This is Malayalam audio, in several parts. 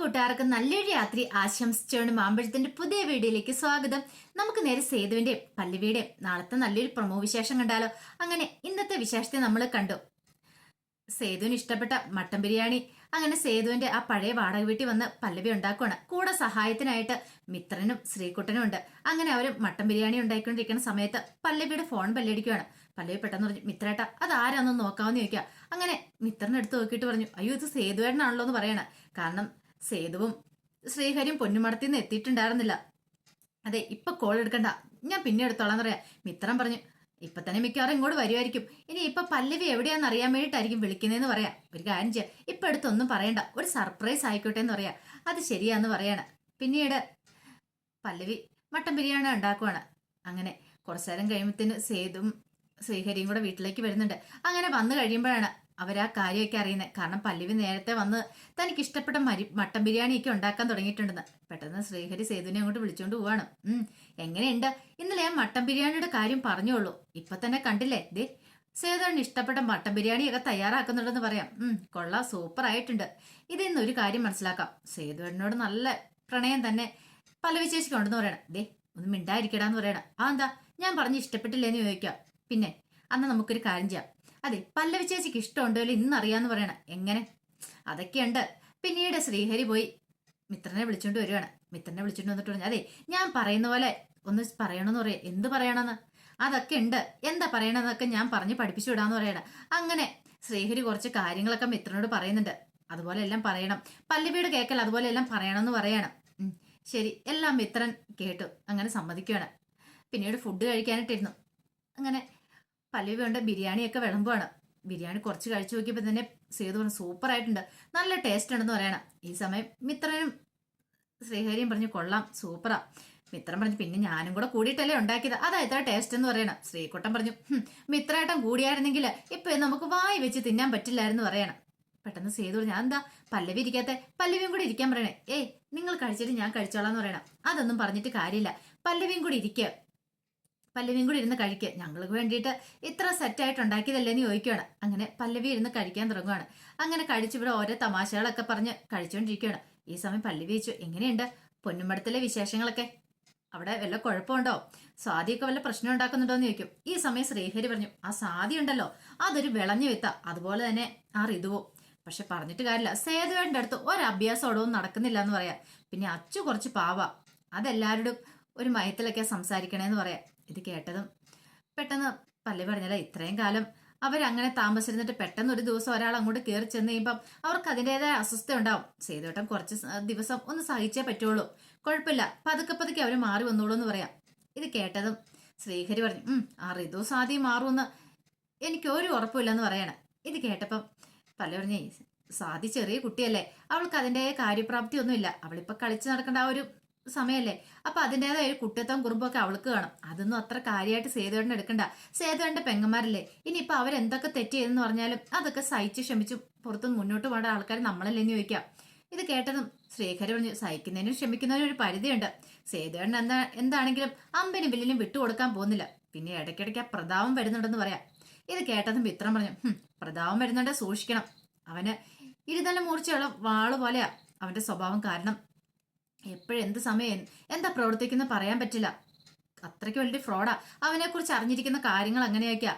കൂട്ടുകാർക്ക് നല്ലൊരു രാത്രി ആശംസിച്ചുകൊണ്ട് മാമ്പഴത്തിന്റെ പുതിയ വീഡിയോയിലേക്ക് സ്വാഗതം. നമുക്ക് നേരെ സേതുവിന്റെ പല്ലവിയുടെ നാളത്തെ നല്ലൊരു പ്രമോ വിശേഷം കണ്ടാലോ? അങ്ങനെ ഇന്നത്തെ വിശേഷത്തെ നമ്മൾ കണ്ടു. സേതുവിന് ഇഷ്ടപ്പെട്ട മട്ടൻ ബിരിയാണി. അങ്ങനെ സേതുവിന്റെ ആ പഴയ വാടക വീട്ടിൽ വന്ന് പല്ലവി ഉണ്ടാക്കുവാണ്. കൂടെ സഹായത്തിനായിട്ട് മിത്രനും ശ്രീകുട്ടനും ഉണ്ട്. അങ്ങനെ അവർ മട്ടൻ ബിരിയാണി ഉണ്ടാക്കിക്കൊണ്ടിരിക്കുന്ന സമയത്ത് പല്ലവിയുടെ ഫോൺ പല്ലടിക്കുവാണ് പല്ലവി പെട്ടെന്ന് പറഞ്ഞു മിത്രേട്ട അത് ആരാന്നൊന്ന് നോക്കാമെന്ന് ചോദിക്കുക അങ്ങനെ മിത്രനെടുത്ത് നോക്കിയിട്ട് പറഞ്ഞു അയ്യോ ഇത് സേതുവേട്ടനാണല്ലോ എന്ന് പറയണ. കാരണം സേതുവും ശ്രീഹരിയും പൊന്നുമടത്തിൽ നിന്ന് എത്തിയിട്ടുണ്ടായിരുന്നില്ല. അതെ ഇപ്പൊ കോൾ എടുക്കണ്ട. ഞാൻ പിന്നെ എടുത്തോളാം പറയാം. മിത്രം പറഞ്ഞു ഇപ്പൊ തന്നെ മിക്കവാറും ഇങ്ങോട്ട് വരുമായിരിക്കും ഇനി ഇപ്പൊ പല്ലവി എവിടെയാന്ന് അറിയാൻ വേണ്ടിയിട്ടായിരിക്കും വിളിക്കുന്നതെന്ന് പറയാം. ഒരു കാര്യം ചെയ്യാം. ഇപ്പൊ അടുത്തൊന്നും പറയണ്ട. ഒരു സർപ്രൈസ് ആയിക്കോട്ടെ എന്ന് പറയാം. അത് ശരിയാന്ന് പറയാണ്. പിന്നീട് പല്ലവി മട്ടൻ ബിരിയാണി ഉണ്ടാക്കുവാണ്. അങ്ങനെ കുറച്ചു നേരം കഴിയുമ്പത്തിന് സേതും ശ്രീഹരിയും കൂടെ വീട്ടിലേക്ക് വരുന്നുണ്ട്. അങ്ങനെ വന്നു കഴിയുമ്പോഴാണ് അവരാ കാര്യമൊക്കെ അറിയുന്നത് കാരണം പല്ലവി നേരത്തെ വന്ന് തനിക്ക് ഇഷ്ടപ്പെട്ട മരി മട്ടൻ ബിരിയാണിയൊക്കെ ഉണ്ടാക്കാൻ തുടങ്ങിയിട്ടുണ്ടെന്ന്. പെട്ടെന്ന് ശ്രീഹരി സേതുവിനെ അങ്ങോട്ട് വിളിച്ചോണ്ട് പോവാണ്. എങ്ങനെയുണ്ട്? ഇന്നലെ ഞാൻ മട്ടൻ ബിരിയാണിയുടെ കാര്യം പറഞ്ഞോളൂ. ഇപ്പൊ തന്നെ കണ്ടില്ലേ? ദേ സേതുവിന് ഇഷ്ടപ്പെട്ട മട്ടൻ ബിരിയാണിയൊക്കെ തയ്യാറാക്കുന്നുണ്ടെന്ന് പറയാം. ഉം കൊള്ളാം സൂപ്പർ ആയിട്ടുണ്ട്. ഇതിന്ന് ഒരു കാര്യം മനസ്സിലാക്കാം. സേതുവിനോട് നല്ല പ്രണയം തന്നെ പല വിശേഷിക്കുണ്ടെന്ന് പറയണം. ദേ ഒന്ന് മിണ്ടായിരിക്കടാന്ന് പറയണം. ആ എന്താ ഞാൻ പറഞ്ഞ് ഇഷ്ടപ്പെട്ടില്ലേന്ന് ചോദിക്കാം. പിന്നെ അന്ന് നമുക്കൊരു കാര്യം ചെയ്യാം. അതെ പല്ലവി ചേച്ചിക്ക് ഇന്ന് അറിയാന്ന് പറയണം. എങ്ങനെ? അതൊക്കെയുണ്ട്. പിന്നീട് ശ്രീഹരി പോയി. മിത്രനെ വിളിച്ചോണ്ട് വരുവാണ്. മിത്രനെ വിളിച്ചോണ്ട് വന്നിട്ട് പറഞ്ഞു അതെ ഞാൻ പറയുന്ന പോലെ ഒന്ന് പറയണമെന്ന് പറയാം. എന്ത് പറയണമെന്ന് അതൊക്കെ ഉണ്ട്. എന്താ പറയണമെന്നൊക്കെ ഞാൻ പറഞ്ഞ് പഠിപ്പിച്ചു വിടാന്ന് പറയണം. അങ്ങനെ ശ്രീഹരി കുറച്ച് കാര്യങ്ങളൊക്കെ മിത്രനോട് പറയുന്നുണ്ട്. അതുപോലെ എല്ലാം പറയണം. പല്ലവിയുടെ കേക്കൽ അതുപോലെ എല്ലാം പറയണമെന്ന് പറയണം. ശരി. എല്ലാം മിത്രൻ കേട്ടു. അങ്ങനെ സമ്മതിക്കുകയാണ് പിന്നീട് ഫുഡ് കഴിക്കാനായിട്ടിരുന്നു അങ്ങനെ പല്ലവി വേണ്ട ബിരിയാണിയൊക്കെ വിളമ്പുവാണ്. ബിരിയാണി കുറച്ച് കഴിച്ചു നോക്കിയപ്പോൾ തന്നെ സേതു പറഞ്ഞു സൂപ്പർ ആയിട്ടുണ്ട് നല്ല ടേസ്റ്റ് ഉണ്ടെന്ന് പറയണം. ഈ സമയം മിത്രനും ശ്രീഹരിയും പറഞ്ഞു കൊള്ളാം സൂപ്പറാ. മിത്രം പറഞ്ഞു പിന്നെ ഞാനും കൂടെ കൂടിയിട്ടല്ലേ ഉണ്ടാക്കിയത്? അതാ ഇത്ര ടേസ്റ്റ് എന്ന് പറയണം. ശ്രീകുട്ടൻ പറഞ്ഞു "ഹും, മിത്രേട്ടൻ കൂടിയായിരുന്നെങ്കിൽ ഇപ്പൊ നമുക്ക് വായി വെച്ച് തിന്നാൻ പറ്റില്ലായിരുന്നു പറയണം. പെട്ടെന്ന് സേതു പറഞ്ഞു എന്താ പല്ലവി ഇരിക്കാത്ത? പല്ലവിയും കൂടി ഇരിക്കാൻ പറയണേ. ഏയ് നിങ്ങൾ കഴിച്ചിട്ട് ഞാൻ കഴിച്ചോളാം എന്ന് പറയണം. അതൊന്നും പറഞ്ഞിട്ട് കാര്യമില്ല. പല്ലവിയും കൂടി ഇരിക്കുക പല്ലവിയും കൂടി ഇരുന്ന് കഴിക്കുക ഞങ്ങൾക്ക് വേണ്ടിയിട്ട് ഇത്ര സെറ്റായിട്ട് ഉണ്ടാക്കിയതല്ലേന്ന് ചോദിക്കുകയാണ് അങ്ങനെ പല്ലവി ഇരുന്ന് കഴിക്കാൻ തുടങ്ങുകയാണ് അങ്ങനെ കഴിച്ചിവിടെ ഓരോ തമാശകളൊക്കെ പറഞ്ഞ് കഴിച്ചുകൊണ്ടിരിക്കുകയാണ് ഈ സമയം പല്ലവി ചോദിച്ചു എങ്ങനെയുണ്ട്? പൊന്നുമടത്തിലെ വിശേഷങ്ങളൊക്കെ? അവിടെ വല്ല കുഴപ്പമുണ്ടോ? സ്വാതിയൊക്കെ വല്ല പ്രശ്നം ഉണ്ടാക്കുന്നുണ്ടോ എന്ന് ചോദിക്കും. ഈ സമയം ശ്രീഹരി പറഞ്ഞു ആ സ്വാതി ഉണ്ടല്ലോ. അതൊരു വിളഞ്ഞു വിത്ത. അതുപോലെ തന്നെ ആ ഋതുവോ? പക്ഷെ പറഞ്ഞിട്ട് കാര്യമില്ല. സേതുവേണ്ട അടുത്ത് ഒരഭ്യാസോടവും നടക്കുന്നില്ല എന്ന് പറയാം. പിന്നെ അച്ചു കുറച്ച് പാവ. അതെല്ലാവരോടും ഒരു മയത്തിലൊക്കെ സംസാരിക്കണേന്ന് പറയാം. ഇത് കേട്ടതും പെട്ടെന്ന് പല്ലേ പറഞ്ഞല്ല ഇത്രയും കാലം അവരങ്ങനെ താമസിച്ചിരുന്നിട്ട് പെട്ടെന്ന് ഒരു ദിവസം ഒരാൾ അങ്ങോട്ട് കയറി ചെന്ന് കഴിയുമ്പം അവർക്ക് അതിന്റെതായ അസ്വസ്ഥ ഉണ്ടാവും. സേതുവട്ടം കുറച്ച് ദിവസം ഒന്ന് സഹിച്ചേ പറ്റുള്ളൂ. കുഴപ്പമില്ല. പതുക്കെ പതുക്കെ അവർ മാറി വന്നോളൂ എന്ന് പറയാം. ഇത് കേട്ടതും ശ്രീഹരി പറഞ്ഞു ഉം ആ ഋതു സാധി മാറുമെന്ന് എനിക്ക് ഒരു ഉറപ്പില്ലെന്ന് പറയണം. ഇത് കേട്ടപ്പം പല പറഞ്ഞേ സാധി ചെറിയ കുട്ടിയല്ലേ. അവൾക്ക് അതിന്റെ കാര്യപ്രാപ്തി ഒന്നുമില്ല അവളിപ്പോൾ കളിച്ച് നടക്കേണ്ട ആ ഒരു സമയമല്ലേ അപ്പൊ അതിന്റെതായ ഒരു കുട്ടിത്തം കുറുമ്പൊക്കെ അവൾക്ക് കാണും അതൊന്നും അത്ര കാര്യമായിട്ട് സേതുവേണ്ട എടുക്കണ്ട. സേതുവേണ്ട പെങ്ങന്മാരല്ലേ? ഇനിയിപ്പൊ അവരെന്തൊക്കെ തെറ്റ് ചെയ്തെന്ന് പറഞ്ഞാലും അതൊക്കെ സഹിച്ച് ക്ഷമിച്ച് പുറത്ത് മുന്നോട്ട് പോകേണ്ട ആൾക്കാർ നമ്മളല്ലേ എന്ന് ചോദിക്കാം. ഇത് കേട്ടതും ശ്രീഹരി പറഞ്ഞു സഹിക്കുന്നതിനും ക്ഷമിക്കുന്നതിനും ഒരു പരിധിയുണ്ട്. സേതുവേണ്ട എന്താ എന്താണെങ്കിലും അമ്പനും വില്ലിനും വിട്ടുകൊടുക്കാൻ പോകുന്നില്ല. പിന്നെ ഇടയ്ക്കിടയ്ക്ക് ആ പ്രതാപം വരുന്നുണ്ടെന്ന് പറയാം. ഇത് കേട്ടതും മിത്രം പറഞ്ഞു "ഹും, പ്രതാപം വരുന്നുണ്ട് സൂക്ഷിക്കണം. അവന് ഇരുതല മൂർച്ചയുള്ള വാൾ പോലെയാ അവന്റെ സ്വഭാവം കാരണം. എപ്പോഴും എന്ത് സമയം എന്താ പ്രവർത്തിക്കുന്ന പറയാൻ പറ്റില്ല. അത്രയ്ക്ക് വലിയ ഫ്രോഡാ അവനെ കുറിച്ച് അറിഞ്ഞിരിക്കുന്ന കാര്യങ്ങൾ അങ്ങനെയൊക്കെയാ.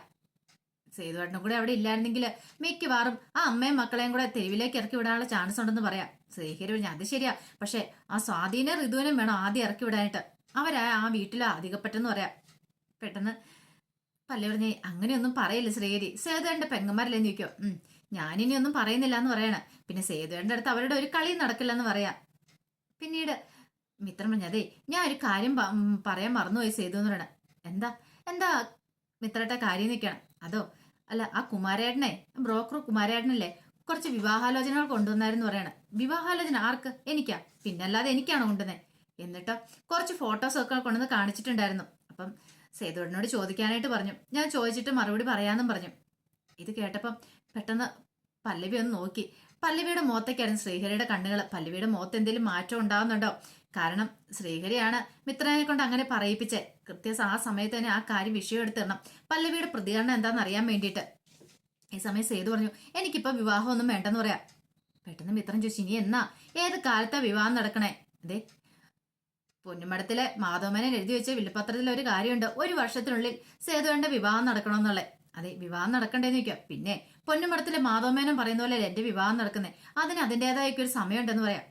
സേതുവേട്ടനും കൂടെ അവിടെ ഇല്ലായിരുന്നെങ്കിൽ മിക്കവാറും ആ അമ്മയും മക്കളെയും കൂടെ തെരുവിലേക്ക് ഇറക്കി വിടാനുള്ള ചാൻസ് ഉണ്ടെന്ന് പറയാം. ശ്രീഹരി പറഞ്ഞു അത് ശരിയാ. പക്ഷെ ആ സ്വാധീന ഋതുവിനും വേണം ആദ്യം ഇറക്കി വിടാനായിട്ട്. അവരാ ആ വീട്ടിൽ അധികപ്പെട്ടെന്ന് പറയാം. പെട്ടെന്ന് പല്ലു പറഞ്ഞേ അങ്ങനെയൊന്നും പറയില്ല ശ്രീഹരി. സേതുവേണ്ട പെങ്ങന്മാരല്ലേന്ന് ചോദിക്കോ ഉം ഞാനിനി ഒന്നും പറയുന്നില്ല എന്ന് പറയണേ. പിന്നെ സേതുവേണ്ട അടുത്ത് അവരുടെ ഒരു കളി നടക്കില്ലെന്ന് പറയാം. പിന്നീട് മിത്രം പറഞ്ഞു അതേ ഞാൻ ഒരു കാര്യം പറയാൻ മറന്നുപോയി സേതു എന്ന് പറയണ. എന്താ? എന്താ മിത്രട്ട കാര്യം നിൽക്കണം? അതോ അല്ല ആ കുമാരേട്ടനെ ബ്രോക്കർ കുമാരേട്ടനല്ലേ കുറച്ച് വിവാഹാലോചനകൾ കൊണ്ടുവന്നായിരുന്നു പറയണം. വിവാഹാലോചന ആർക്ക്? എനിക്കാ? പിന്നല്ലാതെ എനിക്കാണ് കൊണ്ടുവന്നത് എന്നിട്ടോ കുറച്ച് ഫോട്ടോസ് ഒക്കെ കൊണ്ടുവന്ന് കാണിച്ചിട്ടുണ്ടായിരുന്നു. അപ്പം സേതുവേട്ടനോട് ചോദിക്കാനായിട്ട് പറഞ്ഞു. ഞാൻ ചോദിച്ചിട്ട് മറുപടി പറയാമെന്നും പറഞ്ഞു. ഇത് കേട്ടപ്പം പെട്ടെന്ന് പല്ലവി ഒന്ന് നോക്കി. പല്ലവിയുടെ മുഖത്തേക്കായിരുന്നു ശ്രീഹരിയുടെ കണ്ണുകൾ പല്ലവിയുടെ മുഖത്ത് എന്തെങ്കിലും മാറ്റം ഉണ്ടാകുന്നുണ്ടോ കാരണം ശ്രീഹരിയാണ് മിത്രനെ കൊണ്ട് അങ്ങനെ പറയിപ്പിച്ച്. കൃത്യ ആ സമയത്ത് തന്നെ ആ കാര്യം വിഷയം എടുത്തിടണം പല്ലവിയുടെ പ്രതികരണം എന്താണെന്ന് അറിയാൻ വേണ്ടിയിട്ട്. ഈ സമയം സേതു പറഞ്ഞു എനിക്കിപ്പോൾ വിവാഹമൊന്നും വേണ്ടെന്ന് പറയാം. പെട്ടെന്ന് മിത്രം ചോദിച്ചു ഇനി എന്നാ? ഏത് കാലത്താ വിവാഹം നടക്കണേ? അതെ പൊന്നുമടത്തിലെ മാധവമനെ എഴുതി വെച്ച വില്ലുപത്രത്തിൽ ഒരു കാര്യമുണ്ട്. ഒരു വർഷത്തിനുള്ളിൽ സേതുവേണ്ട വിവാഹം നടക്കണമെന്നുള്ളേ. അതെ വിവാഹം നടക്കണ്ടേന്ന് ചോദിക്കാം പിന്നെ പൊന്നുമടത്തിലെ മാധവമേനം പറയുന്ന പോലെ എന്റെ വിവാഹം നടക്കുന്നത് അതിന് അതിന്റെതായ ഒരു സമയമുണ്ടെന്ന് പറയാം.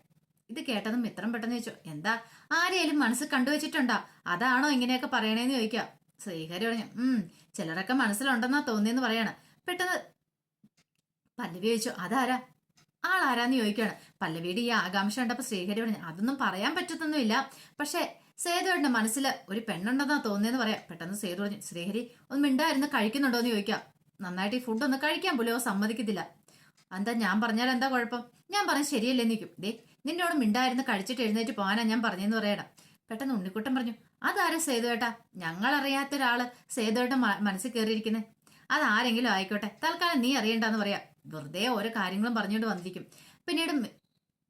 ഇത് കേട്ടതും മിത്രം പെട്ടെന്ന് ചോദിച്ചു എന്താ? ആരെയും മനസ്സ് കണ്ടുവച്ചിട്ടുണ്ടോ? അതാണോ ഇങ്ങനെയൊക്കെ പറയണേന്ന് ചോദിക്കാം ശ്രീഹരി പറഞ്ഞു ഉം ചിലരൊക്കെ മനസ്സിലുണ്ടെന്നാ തോന്നിയെന്ന് പറയാണ്. പെട്ടെന്ന് പല്ലവി ചോദിച്ചു അതാരാ? ആളാരാന്ന് ചോദിക്കുകയാണ്. പല്ലവിയുടെ ഈ ആകാംക്ഷ ഉണ്ടപ്പോ ശ്രീഹരി പറഞ്ഞു അതൊന്നും പറയാൻ പറ്റത്തൊന്നുമില്ല. പക്ഷേ സേതുവേടിന്റെ മനസ്സിൽ ഒരു പെണ്ണുണ്ടെന്നാ തോന്നിയെന്ന് പറയാം. പെട്ടെന്ന് സേതു പറഞ്ഞു ശ്രീഹരി ഒന്ന് മിണ്ടായിരുന്നു കഴിക്കുന്നുണ്ടോ എന്ന് ചോദിക്കാം നന്നായിട്ട് ഈ ഫുഡ് ഒന്ന് കഴിക്കാൻ പോലും സമ്മതിക്കത്തില്ല. എന്താ ഞാൻ പറഞ്ഞാൽ എന്താ കുഴപ്പം? ഞാൻ പറഞ്ഞ ശരിയല്ലേ നിൽക്കും ദേ നിന്നോട് മിണ്ടായിരുന്നു കഴിച്ചിട്ട് എഴുന്നേറ്റ് പോകാനാ ഞാൻ പറഞ്ഞെന്ന് പറയണം പെട്ടെന്ന് ഉണ്ണിക്കുട്ടൻ പറഞ്ഞു അതാരാ സേതുവേട്ടാ ഞങ്ങൾ അറിയാത്ത ഒരാൾ സേതുവേട്ട മനസ്സിൽ കയറിയിരിക്കുന്നത് അതാരെങ്കിലും ആയിക്കോട്ടെ. തൽക്കാലം നീ അറിയണ്ടെന്ന് പറയാം. വെറുതെ ഓരോ കാര്യങ്ങളും പറഞ്ഞുകൊണ്ട് വന്നിരിക്കും. പിന്നീട്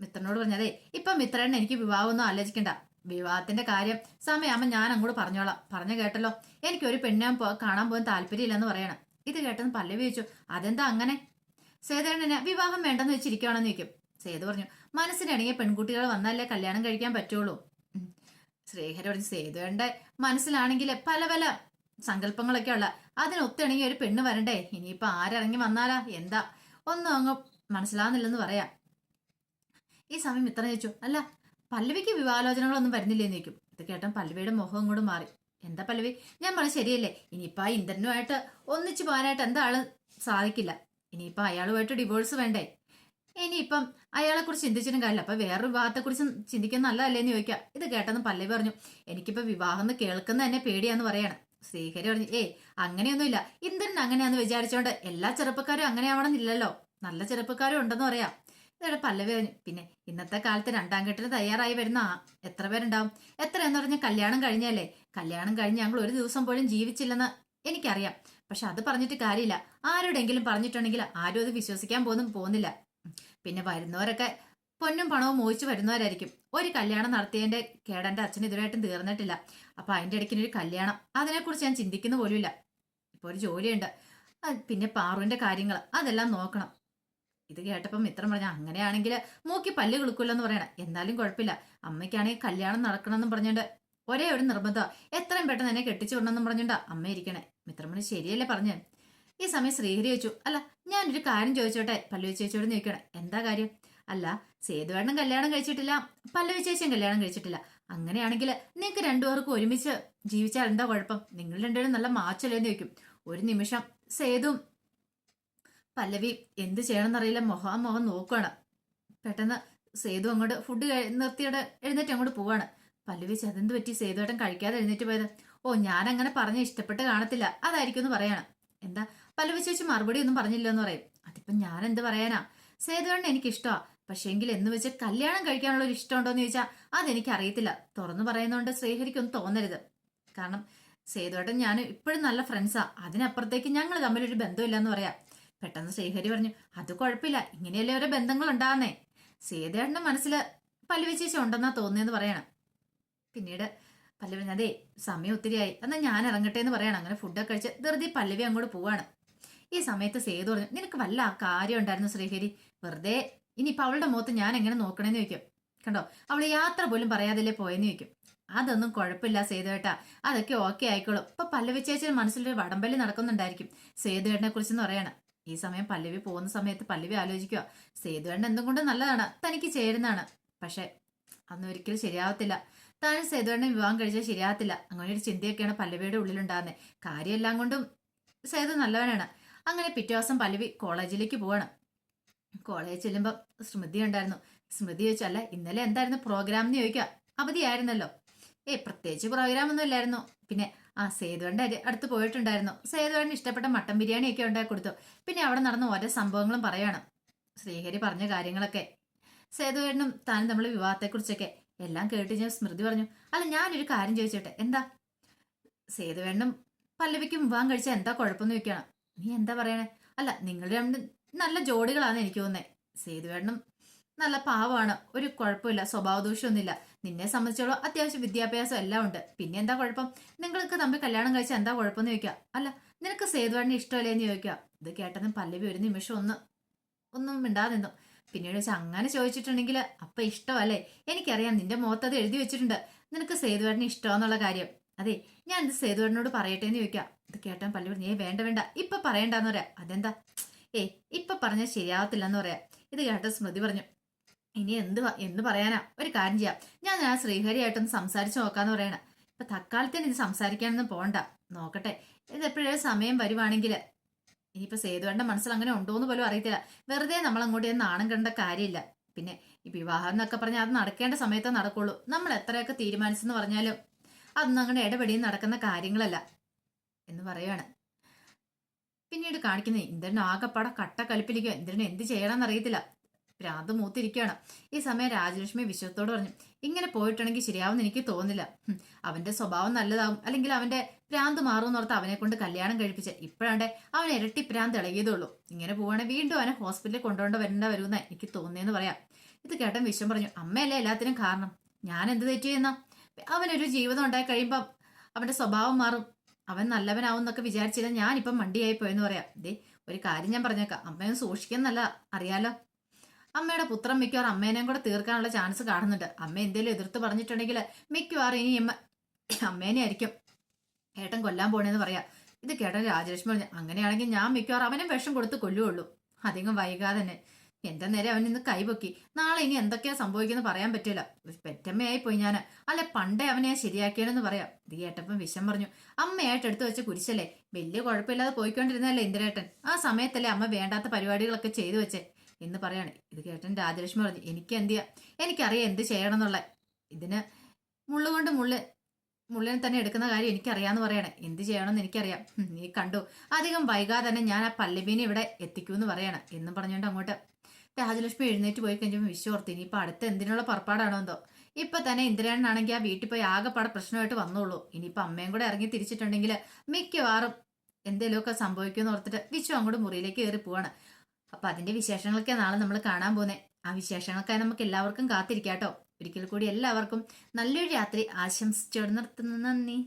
മിത്രനോട് പറഞ്ഞതേ ഇപ്പം മിത്രൻ എനിക്ക് വിവാഹമൊന്നും ആലോചിക്കണ്ട. വിവാഹത്തിന്റെ കാര്യം സമയമാകുമ്പോൾ ഞാൻ അങ്ങോട്ട് പറഞ്ഞോളാം. പറഞ്ഞു കേട്ടല്ലോ? എനിക്കൊരു പെണ്ണെ കാണാൻ പോകാൻ താല്പര്യമില്ലെന്ന് പറയണം. ഇത് കേട്ടെന്ന് പല്ലവി ചോദിച്ചു അതെന്താ അങ്ങനെ? സേതുവേട്ടനെ വിവാഹം വേണ്ടെന്ന് വെച്ചിരിക്കുകയാണെന്ന് ചോദിക്കും. സേതു പറഞ്ഞു മനസ്സിനിണങ്ങിയ പെൺകുട്ടികൾ വന്നാലേ കല്യാണം കഴിക്കാൻ പറ്റുള്ളൂ. ശ്രീഹരി പറഞ്ഞു സേതുവേണ്ട മനസ്സിലാണെങ്കിൽ പല പല സങ്കല്പങ്ങളൊക്കെ ഉള്ള അതിനൊത്തിണങ്ങിയ ഒരു പെണ്ണ് വരണ്ടേ? ഇനിയിപ്പൊ ആരിറങ്ങി വന്നാലാ? എന്താ? ഒന്നും അങ്ങ് മനസ്സിലാവുന്നില്ലെന്ന് പറയാം. ഈ സമയം ഇത്ര ചോദിച്ചു അല്ല പല്ലവിക്ക് വിവാഹാലോചനകളൊന്നും വരുന്നില്ലേന്ന് ചോദിക്കും. ഇത് കേട്ടാൽ പല്ലവിയുടെ മുഖം അങ്ങോട്ട് മാറി. എന്താ പല്ലവി? ഞാൻ പറഞ്ഞ ശരിയല്ലേ? ഇനിയിപ്പോ ആ ഇന്ദ്രനുമായിട്ട് ഒന്നിച്ചു പോകാനായിട്ട് എന്താ ആൾ സാധിക്കില്ല? ഇനിയിപ്പോ അയാളുമായിട്ട് ഡിവോഴ്സ് വേണ്ടേ? ഇനിയിപ്പം അയാളെ കുറിച്ച് ചിന്തിച്ചിട്ടും കാര്യമില്ല. അപ്പൊ വേറൊരു വിവാഹത്തെക്കുറിച്ച് ചിന്തിക്കുന്ന നല്ലതല്ലേന്ന് ചോദിക്കാം. ഇത് കേട്ടെന്ന് പല്ലവി പറഞ്ഞു. എനിക്കിപ്പോ വിവാഹം എന്ന് കേൾക്കുന്ന തന്നെ പേടിയാന്ന് പറയണം. ശ്രീഹരി പറഞ്ഞു ഏ അങ്ങനെയൊന്നുമില്ല. ഇന്ദ്രൻ അങ്ങനെയാന്ന് വിചാരിച്ചോണ്ട് എല്ലാ ചെറുപ്പക്കാരും അങ്ങനെ ആവണമെന്നില്ലല്ലോ നല്ല ചെറുപ്പക്കാരും ഉണ്ടെന്ന് പറയാം. ഇതോടെ പല്ലവി പിന്നെ ഇന്നത്തെ കാലത്ത് രണ്ടാം കെട്ടിന് തയ്യാറായി വരുന്ന എത്ര പേരുണ്ടാവും? എത്ര എന്ന് പറഞ്ഞ കല്യാണം കഴിഞ്ഞല്ലേ? കല്യാണം കഴിഞ്ഞ് ഞങ്ങൾ ഒരു ദിവസം പോലും ജീവിച്ചില്ലെന്ന് എനിക്കറിയാം. പക്ഷെ അത് പറഞ്ഞിട്ട് കാര്യമില്ല. ആരോടെങ്കിലും പറഞ്ഞിട്ടുണ്ടെങ്കിൽ ആരും അത് വിശ്വസിക്കാൻ പോലും പോകുന്നില്ല. പിന്നെ വരുന്നവരൊക്കെ പൊന്നും പണവും മോഹിച്ച് വരുന്നവരായിരിക്കും. ഒരു കല്യാണം നടത്തിയതിന്റെ കേടന്റെ അച്ഛൻ ഇതുവരായിട്ടും തീർന്നിട്ടില്ല. അപ്പൊ അതിന്റെ ഇടയ്ക്കിന് ഒരു കല്യാണം. അതിനെക്കുറിച്ച് ഞാൻ ചിന്തിക്കുന്ന പോലുമില്ല. ഇപ്പൊ ഒരു ജോലിയുണ്ട്. പിന്നെ പാറുവിന്റെ കാര്യങ്ങൾ അതെല്ലാം നോക്കണം. ഇത് കേട്ടപ്പം മിത്രം പറഞ്ഞ അങ്ങനെയാണെങ്കിൽ മൂക്കി പല്ല് കിളുക്കൂല്ലോ എന്ന് പറയണം. എന്നാലും കുഴപ്പമില്ല. അമ്മയ്ക്കാണെങ്കിൽ കല്യാണം നടക്കണമെന്നും പറഞ്ഞുകൊണ്ട് ഒരേ ഒരു നിർബന്ധം. എത്രയും പെട്ടെന്ന് എന്നെ കെട്ടിച്ചു വിടണമെന്നും പറഞ്ഞിട്ടാ അമ്മ ഇരിക്കണേ. മിത്രമണി ശരിയല്ലേ പറഞ്ഞേ? ഈ സമയം ശ്രീഹരി ചോദിച്ചു. അല്ല ഞാനൊരു കാര്യം ചോദിച്ചോട്ടെ? പല്ലവി ചേച്ചിയോട് ചോദിക്കണേ എന്താ കാര്യം? അല്ല സേതുവേട്ടൻ കല്യാണം കഴിച്ചിട്ടില്ല. പല്ലവി ചേച്ചിയും കല്യാണം കഴിച്ചിട്ടില്ല. അങ്ങനെയാണെങ്കിൽ നിങ്ങൾക്ക് രണ്ടുപേർക്കും ഒരുമിച്ച് ജീവിച്ചാൽ എന്താ കുഴപ്പം? നിങ്ങൾ രണ്ടുപേരും നല്ല മാച്ചല്ലേന്ന് ചോദിക്കും. ഒരു നിമിഷം സേതും പല്ലവി എന്ത് ചെയ്യണമെന്നറിയില്ല. മുഖം മുഖം നോക്കുകയാണ് പെട്ടെന്ന് സേതു അങ്ങോട്ട് ഫുഡ് നിർത്തിയുടെ എഴുന്നേറ്റ് അങ്ങോട്ട് പോവാണ്. പല്ലവി ചതന്ത് പറ്റി? സേതുവേട്ടൻ കഴിക്കാതെ എഴുന്നേറ്റ് പോയത്? ഓ ഞാൻ അങ്ങനെ പറഞ്ഞ ഇഷ്ടപ്പെട്ട് കാണത്തില്ല. അതായിരിക്കും എന്ന് പറയണം. എന്താ? പല്ലവി ചേച്ചി മറുപടി ഒന്നും പറഞ്ഞില്ല എന്ന് പറയും. അതിപ്പം ഞാൻ എന്ത് പറയാനാ സേതുവേട്ടൻ എനിക്ക് ഇഷ്ടമാ പക്ഷേങ്കിൽ എന്ന് വെച്ച് കല്യാണം കഴിക്കാനുള്ള ഒരു ഇഷ്ടമുണ്ടോയെന്ന് ചോദിച്ചാൽ അതെനിക്ക് അറിയത്തില്ല തുറന്നു പറയുന്നതുകൊണ്ട് ശ്രീഹരിക്കൊന്നും തോന്നരുത്. കാരണം സേതുവേട്ടൻ ഞാൻ ഇപ്പോഴും നല്ല ഫ്രണ്ട്സാ അതിനപ്പുറത്തേക്ക് ഞങ്ങൾ തമ്മിലൊരു ബന്ധമില്ലെന്ന് പറയാം. പെട്ടെന്ന് ശ്രീഹരി പറഞ്ഞു അത് കുഴപ്പമില്ല. ഇങ്ങനെയല്ലേ ഓരോ ബന്ധങ്ങൾ ഉണ്ടാകുന്നേ സീതയുടെ മനസ്സിൽ പല്ലവി ഉണ്ടെന്നാ തോന്നിയെന്ന് പറയണം. പിന്നീട് പല്ലവി അതെ സമയം ഒത്തിരിയായി. എന്നാൽ ഞാൻ ഇറങ്ങട്ടെ എന്ന് പറയണം. അങ്ങനെ ഫുഡൊക്കെ കഴിച്ച് ധൃതി പല്ലവി അങ്ങോട്ട് പോവാണ്. ഈ സമയത്ത് സേതു പറഞ്ഞു നിനക്ക് വല്ല കാര്യം ഉണ്ടായിരുന്നു ശ്രീഹരി? വെറുതെ ഇനിയിപ്പോൾ അവളുടെ മുഖത്ത് ഞാൻ എങ്ങനെ നോക്കണേന്ന് ചോദിക്കും. കണ്ടോ? അവൾ യാത്ര പോലും പറയാതല്ലേ പോയെന്ന് ചോദിക്കും. അതൊന്നും കുഴപ്പമില്ല സേതുവേട്ടാ അതൊക്കെ ഓക്കെ ആയിക്കോളും. ഇപ്പൊ പല്ലവി മനസ്സിലൊരു വടംവലി നടക്കുന്നുണ്ടായിരിക്കും. സേതുവേട്ടനെ കുറിച്ചെന്ന് പറയണം. ഈ സമയം പല്ലവി പോകുന്ന സമയത്ത് പല്ലവി ആലോചിക്കുക. സേതുവേണ്ട എന്തും കൊണ്ട് നല്ലതാണ്? തനിക്ക് ചേരുന്നതാണ്. പക്ഷെ അന്ന് ഒരിക്കലും ശരിയാവത്തില്ല. താൻ സേതുവേട്ടനെ വിവാഹം കഴിച്ചാൽ ശരിയാകത്തില്ല അങ്ങനെ ഒരു ചിന്തയൊക്കെയാണ് പല്ലവിയുടെ ഉള്ളിലുണ്ടാകുന്നത്. കാര്യമെല്ലാം കൊണ്ടും സേതു നല്ലവനാണ്. അങ്ങനെ പിറ്റേ ദിവസം പല്ലവി കോളേജിലേക്ക് പോവാണ്. കോളേജ് ചെല്ലുമ്പോൾ സ്മൃതി ഉണ്ടായിരുന്നു. സ്മൃതി ചോദിച്ചല്ല ഇന്നലെ എന്തായിരുന്നു പ്രോഗ്രാം എന്ന് ചോദിക്കുക. അവധിയായിരുന്നല്ലോ. ഏ പ്രത്യേകിച്ച് പ്രോഗ്രാം ഒന്നും ഇല്ലായിരുന്നു. പിന്നെ ആ സേതുവേണ്ട അടുത്ത് പോയിട്ടുണ്ടായിരുന്നു. സേതുവേട്ടന് ഇഷ്ടപ്പെട്ട മട്ടൻ ബിരിയാണി ഒക്കെ ഉണ്ടാക്കി കൊടുത്തു. പിന്നെ അവിടെ നടന്ന ഓരോ സംഭവങ്ങളും പറയാണ്. ശ്രീഹരി പറഞ്ഞ കാര്യങ്ങളൊക്കെ. സേതുവേടനും താനും തമ്മിൽ വിവാഹത്തെക്കുറിച്ചൊക്കെ എല്ലാം കേട്ട് ഞാൻ സ്മൃതി പറഞ്ഞു. അല്ല ഞാനൊരു കാര്യം ചോദിച്ചോട്ടെ? എന്താ? സേതുവേട്ടനും പല്ലവിക്കും വിവാഹം കഴിച്ചാൽ എന്താ കുഴപ്പമെന്ന് ചോദിക്കണം നീ എന്താ പറയണേ? അല്ല നിങ്ങൾ രണ്ടും നല്ല ജോഡികളാണ് എനിക്ക് തോന്നുന്നത് സേതുവേട്ടനും നല്ല പാവമാണ് ഒരു കുഴപ്പമില്ല സ്വഭാവ ദൂഷ്യമൊന്നുമില്ല നിന്നെ സംബന്ധിച്ചോളം അത്യാവശ്യം വിദ്യാഭ്യാസം എല്ലാം ഉണ്ട്. പിന്നെ എന്താ കുഴപ്പം? നിങ്ങൾക്ക് തമ്മിൽ കല്യാണം കഴിച്ചാൽ എന്താ കുഴപ്പമെന്ന് ചോദിക്കുക. അല്ല നിനക്ക് സേതുവാടിനെ ഇഷ്ടമല്ലേ എന്ന് ചോദിക്കുക. ഇത് കേട്ടതും പല്ലവി ഒരു നിമിഷം ഒന്ന് ഒന്നും മിണ്ടാതെ നിന്നു. പിന്നീട് വെച്ചാൽ അങ്ങനെ ചോദിച്ചിട്ടുണ്ടെങ്കിൽ അപ്പൊ ഇഷ്ടമല്ലേ? എനിക്കറിയാം നിന്റെ മുഖത്ത് അത് എഴുതി വെച്ചിട്ടുണ്ട്. നിനക്ക് സേതുവേട്ടന് ഇഷ്ടമെന്നുള്ള കാര്യം. അതെ ഞാൻ ഇത് സേതുവേട്ടനോട് പറയട്ടെ എന്ന് ചോദിക്കാം ഇത് കേട്ടാൻ പല്ലവി നീ വേണ്ട വേണ്ട. ഇപ്പൊ പറയണ്ടെന്ന് പറയാം. അതെന്താ? ഏയ് ഇപ്പൊ പറഞ്ഞാൽ ശരിയാവത്തില്ലെന്ന് പറയാം. ഇത് കേട്ട സ്മൃതി പറഞ്ഞു ഇനി എന്ത് എന്ത് പറയാനാ? ഒരു കാര്യം ചെയ്യാം. ഞാൻ ഞാൻ ശ്രീഹരിയായിട്ടൊന്ന് സംസാരിച്ച് നോക്കാന്ന് പറയണ. ഇപ്പൊ തക്കാലത്തിന് ഇത് സംസാരിക്കാനൊന്നും പോണ്ട. നോക്കട്ടെ. ഇത് എപ്പോഴും സമയം വരുവാണെങ്കിൽ ഇനിയിപ്പോ സേതുവേണ്ട മനസ്സിൽ അങ്ങനെ ഉണ്ടോന്ന് പോലും അറിയത്തില്ല. വെറുതെ നമ്മൾ അങ്ങോട്ട് നാണം കണ്ട കാര്യമില്ല. പിന്നെ ഈ വിവാഹം എന്നൊക്കെ പറഞ്ഞാൽ അത് നടക്കേണ്ട സമയത്തേ നടക്കുള്ളൂ. നമ്മൾ എത്രയൊക്കെ തീരുമാനിച്ചെന്ന് പറഞ്ഞാലും അതൊന്നും അങ്ങനെ ഇടപെടിയും നടക്കുന്ന കാര്യങ്ങളല്ല എന്ന് പറയാണ്. പിന്നീട് കാണിക്കുന്നത് ഇന്ദ്രൻ ആകെപ്പാടെ കട്ട കലിപ്പിലിക്കുക ഇന്ദ്രൻ എന്ത് ചെയ്യണമെന്ന് അറിയത്തില്ല. ഭ്രാന്ത് മൂത്തിരിക്കുകയാണ്. ഈ സമയം രാജലക്ഷ്മി വിശ്വത്തോട് പറഞ്ഞു ഇങ്ങനെ പോയിട്ടുണ്ടെങ്കിൽ ശരിയാവുമെന്ന് എനിക്ക് തോന്നില്ല അവന്റെ സ്വഭാവം നല്ലതാവും. അല്ലെങ്കിൽ അവന്റെ ഭ്രാന്ത് മാറുമെന്ന് ഓർത്ത് അവനെ കൊണ്ട് കല്യാണം കഴിപ്പിച്ച ഇപ്പോഴാണ്ട് അവൻ ഇരട്ടി ഭ്രാന്ത് ഇളകിയതുള്ളൂ ഇങ്ങനെ പോവാണെങ്കിൽ വീണ്ടും അവനെ ഹോസ്പിറ്റലിൽ കൊണ്ടുകൊണ്ട് വരേണ്ട വരുമെന്ന് എനിക്ക് തോന്നിയെന്ന് പറയാം. ഇത് കേട്ടൻ വിശ്വം പറഞ്ഞു അമ്മയല്ലേ എല്ലാത്തിനും കാരണം? ഞാൻ എന്ത് തെറ്റ് ചെയ്യുന്ന? അവനൊരു ജീവിതം ഉണ്ടായി കഴിയുമ്പം അവന്റെ സ്വഭാവം മാറും. അവൻ നല്ലവനാവും എന്നൊക്കെ വിചാരിച്ചില്ല ഞാനിപ്പം മണ്ടിയായി പോയെന്ന് പറയാം. ദേ ഒരു കാര്യം ഞാൻ പറഞ്ഞേക്കാം. അമ്മയും സൂക്ഷിക്കുന്നല്ല അറിയാലോ? അമ്മയുടെ പുത്രം മിക്കവാറും അമ്മേനേം കൂടെ തീർക്കാനുള്ള ചാൻസ് കാണുന്നുണ്ട്. അമ്മ എന്തേലും എതിർത്ത് പറഞ്ഞിട്ടുണ്ടെങ്കിൽ മിക്കവാറും ഇനി അമ്മ അമ്മേനെ ആയിരിക്കും ഏട്ടൻ കൊല്ലാൻ പോണേന്ന് പറയാം. ഇത് കേട്ടൻ രാജലക്ഷ്മി പറഞ്ഞു അങ്ങനെയാണെങ്കിൽ ഞാൻ മിക്കവാറും അവനും വിഷം കൊടുത്ത് കൊല്ലുള്ളൂ അധികം വൈകാതെ തന്നെ. എന്റെ നേരെ അവൻ ഇന്ന് കൈപൊക്കി നാളെ ഇനി എന്തൊക്കെയാ സംഭവിക്കുന്നത് പറയാൻ പറ്റില്ല. പെറ്റമ്മയായി പോയി ഞാൻ അല്ലെ പണ്ടേ അവനെ ഞാൻ ശരിയാക്കിയെന്ന് പറയാം. ഇത് കേട്ടപ്പം വിഷം പറഞ്ഞു അമ്മയായിട്ട് എടുത്തു വെച്ച കുരിശല്ലേ വലിയ കുഴപ്പമില്ലാതെ പോയിക്കൊണ്ടിരുന്നല്ലേ ഇന്ദ്രേട്ടൻ ആ സമയത്തല്ലേ അമ്മ വേണ്ടാത്ത പരിപാടികളൊക്കെ ചെയ്തു വെച്ചേ. എന്ന് പറയാണ്. ഇത് കേട്ടൻ രാജലക്ഷ്മി പറഞ്ഞു എനിക്ക് എന്ത് ചെയ്യാം എനിക്കറിയാം എന്ത് ചെയ്യണം എന്നുള്ള ഇതിന് മുള്ളുകൊണ്ട് മുള്ള് മുള്ളിനെ തന്നെ എടുക്കുന്ന കാര്യം എനിക്കറിയാന്ന് പറയണേ. എന്ത് ചെയ്യണമെന്ന് എനിക്കറിയാം. നീ കണ്ടു. അധികം വൈകാതെ തന്നെ ഞാൻ ആ പല്ലവീനെ ഇവിടെ എത്തിക്കൂ എന്ന് പറയണേ എന്നും പറഞ്ഞുകൊണ്ട് അങ്ങോട്ട് രാജലക്ഷ്മി എഴുന്നേറ്റ് പോയി കഴിഞ്ഞപ്പോൾ വിശ്വോർത്ത് ഇനിയിപ്പോൾ അടുത്ത എന്തിനുള്ള പുറപ്പാടാണോ എന്തോ? ഇപ്പൊ തന്നെ ഇന്ദ്രനാണെങ്കിൽ ആ വീട്ടിൽ പോയി ആകെപ്പാടെ പ്രശ്നമായിട്ട് വന്നോളൂ. ഇനിയിപ്പോൾ അമ്മയും കൂടെ ഇറങ്ങി തിരിച്ചിട്ടുണ്ടെങ്കിൽ മിക്കവാറും എന്തേലുമൊക്കെ സംഭവിക്കുമെന്ന് ഓർത്തിട്ട് വിശ്വം അങ്ങോട്ട് മുറിയിലേക്ക് കയറി പോവാണ്. അപ്പൊ അതിന്റെ വിശേഷങ്ങളൊക്കെ നാളെ നമ്മൾ കാണാൻ പോന്നെ. ആ വിശേഷങ്ങൾക്കായി നമുക്ക് എല്ലാവർക്കും കാത്തിരിക്കാട്ടോ. ഒരിക്കൽ കൂടി എല്ലാവർക്കും നല്ലൊരു രാത്രി ആശംസിച്ചോട് നിർത്തുന്നു. നന്ദി.